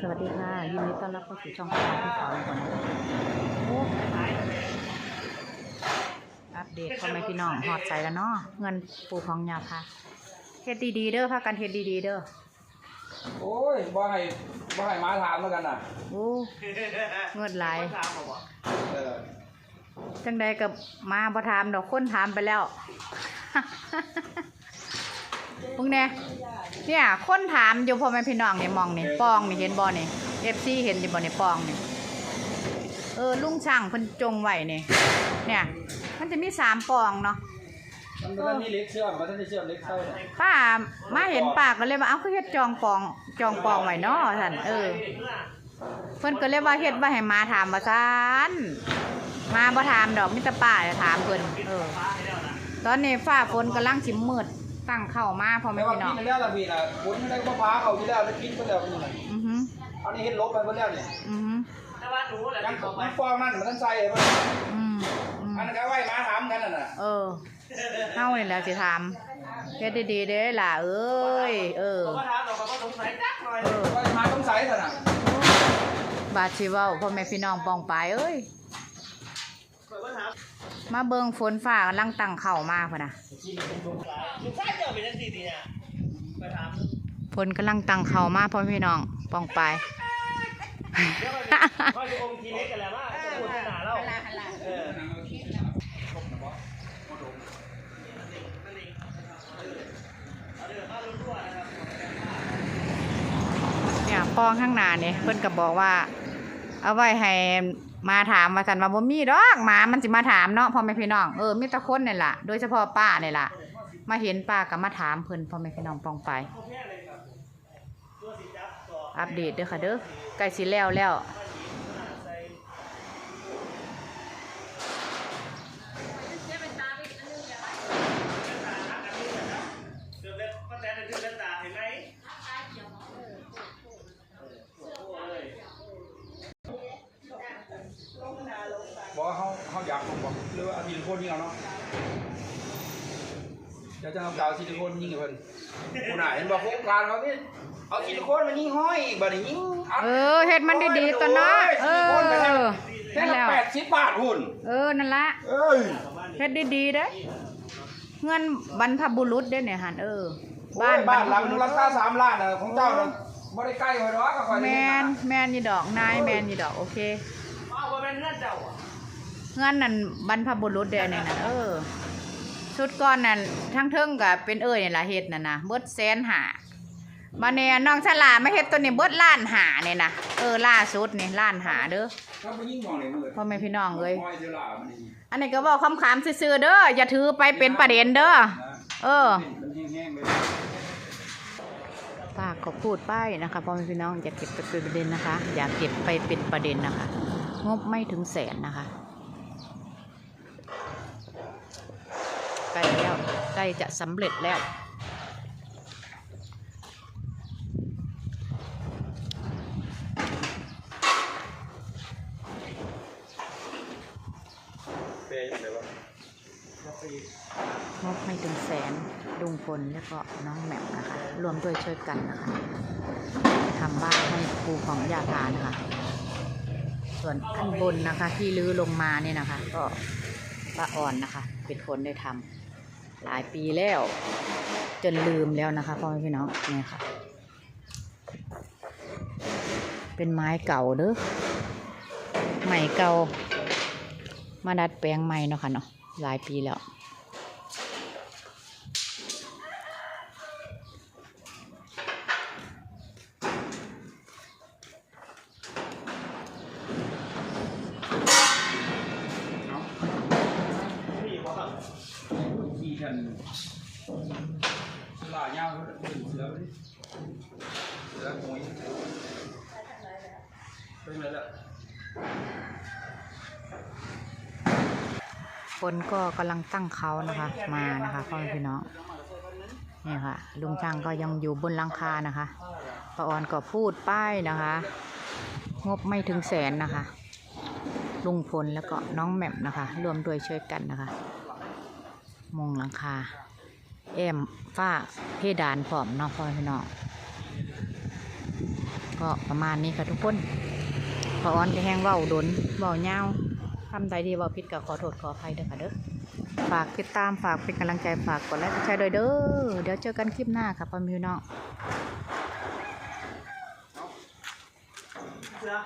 สวัสดีค่ะยินดีต้อนรับเข้าสู่ช่องของพี่สาวก่อนนะคะโอ้อัปเดตพ่อแม่พี่น้องหอดใจแล้วเนาะเงินปูของยาค่ะเฮ็ดดีๆเด้อพากันเฮ็ดดีๆเด้อโอ้ยบ่ให้บ่ให้มาถามแล้วกันน่ะโอ้เงินหลายเออจังใดกับมาบ่ถามดอกคนถามไปแล้ว พวกเนี้ยเนี่ยคนถามอยู่พ่อแม่พี่น้องเนี่ยมองนี่ปองนี่เห็นบ่นี่เอฟซีเห็นอยู่บ่นี่ปองนี่เออลุงช่างเพิ่นจงไว้นี่เนี่ย มันจะมีสามปองเนาะมันมันมีเล็กเชื่อมมันต้องได้เชื่อมเล็กเข้าเนี่ยป้ามาเห็นปากก็เลยว่าเอ้าคือเฮ็ดจองปองจองปองไว้เนาะท่านเออเพิ่นก็เลยว่าเฮ็ดไว้ให้มาถามว่าซั่นมาบ่ถามดอกมิตรป้าจะถามเพิ่นเออตอนนี้ฟ้าฝนกำลังสิมืด ตั้งเข้ามาพอแต่แม่ว่าพี่น้กิองนแล้วล่ะพี่น่ะบุญไม่ได้ก็พาเขาอยู่แล้วแล้วกินไปแล้วนี่น่ะอือหืออันนี้เฮ็ดลบไปหมดแล้วนี่อือหือแต่ว่าหนูแหละยังที่บอกไปมันฟองนั่นมันต้องใส่มันอืมอืมอันนั้นก็ไว้มาถามกันน่ะน่ะเออเฮานี่แหละสิถามเฮ็ดดีๆเด้อล่ะเอ้ยเออผมก็ถามเราก็สงสัยจักหน่อยเออไว้มาต้องใส่ซะน่ะบาดสิเว้าพ่อแม่พี่น้องปองปายเอ้ยผมก็ถามมาเบิ่งฝนฟ้ากำลังตั้งเข้ามาพุ่นน่ะ ลูกชายเจ้าเป็นจังซี่ดีเนี่ยไปถามฝนกำลังตังเขามากพ่อพี่น้องปองไปเดี๋ยวไปเขาจะอมทีเล็กกันแล้วว่าจะพูดขนาดเราเออเนี่ยปองข้างหน้านี่เพิ่นก็บอกว่า เอาไว้ให้ มาถามว่าซั่นว่าบ่มีดอกหมามันสิมาถามเนาะพ่อแม่พี่น้องเออมีแต่คนนี่ล่ะโดยเฉพาะป้านี่ล่ะ มาเห็นป้าก็มาถามเพิ่นพ่อแม่พี่น้องปองไป อัปเดตเด้อค่ะเด้อใกล้สิแล้วแล้วเห็นไหม บ่เฮาเฮา อยากลงบ่หรือว่าเอาซิลิโคนยิงเอาเนาะเดี๋ยวจะเอากาวซิลิโคนยิงให้เพิ่นผู้น่ะเห็นบ่โครงการเขานี่เอาซิลิโคนมายิงห้อยบัดนี้ยิงดเออเฮ็ดมันดีๆตัวเนาะเออแค่นั่นละแล้วแปดสิบบาทหุ่นเออนั่นละเอ้ยเฮ็ดดีๆเด้อเงินบรรพบุรุษเด้อเนี่ยหันเออ บ้านบ้านหลังนึงบรรารพคาบุรุษสามล้านน่ะของเจ้าน่ะบ่ได้ใกล้ไว้หรอกก็ค่อยแมได้เห็นนะแมนยี่ดอกนายแมนยี่ดอกโอเค เงินนั่นบรรพบุรุษเด้อเนี่ยนะเออชุดก่อนนั่นทั้งเทิงก็เป็นเอ้ยนี่ล่ะเฮ็ดน่ะนะเบิดแสนหามาเนี่ยน้องฉลามาเฮ็ดตัวนี้เบิดล้านหาเนี่ยนะเออล่าสุดนี่ล้านหาเด้อถ้าบ่ยิงมองเลยมือพ่อแม่พี่น้องเอ้ยห้อยเดี๋ยวล่ะมันนี่อันนี้ก็บอกคำขามซื่อๆเด้ออย่าถือไปเป็นประเด็นเด้อนะเออมันแห้งๆเลยป้าก็พูดไปนะคะพ่อแม่พี่น้องอย่าเก็บไปเป็นประเด็นนะคะ อย่าเก็บไปเป็นประเด็นนะคะงบไม่ถึงแสนนะคะ ใกล้แล้วใกล้จะสำเร็จแล้ว เปย์อยู่ไหนวะงบไม่ถึงแสนลุงพลแล้วก็น้องแหม่มนะคะ รวมด้วยช่วยกันนะคะทำบ้านให้ครูของยาทานนะคะ ส่วนข้างบนนะคะที่ลื้อลงมาเนี่ยนะคะ ก็ ป้าอ่อนนะคะ เป็นคนได้ทำหลายปีแล้ว จนลืมแล้วนะคะพ่อแม่พี่น้องเนี่ยค่ะ เป็นไม้เก่าเด้อใหม่เก่ามาดัดแปลงใหม่เนาะค่ะเนาะหลายปีแล้ว นี่บอกว่า ขี่กันสลาย่างเขาเสือไปดิเสือหวยเป็นไรล่ะคนก็กำลังตั้งเขานะคะ มานะคะพ่อแม่พี่น้องนี่ค่ะ ลุงช่างก็ยังอยู่บนหลังคานะคะป้าออนก็พูดป้ายนะคะ งบไม่ถึงแสนนะคะ ลุงพลแล้วก็น้องแหม่มนะคะ รวมด้วยช่วยกันนะคะ มงหลังคาแอมฝ้าเพดานพร้อมเนาะพ่อพี่น้องก็ประมาณนี้ค่ะทุกคนขออ้อนก็แห้งเว้าดนเว้ายาทำใดดีเว้าผิดก็ขอโทษขออภัยเด้อค่ะเด้อฝากติดตามฝากเป็นกำลังใจฝากกดไลค์กดแชร์ด้วยเด้อเดี๋ยวเจอกันคลิปหน้าค่ะพ่อม่พี่น้องเสือ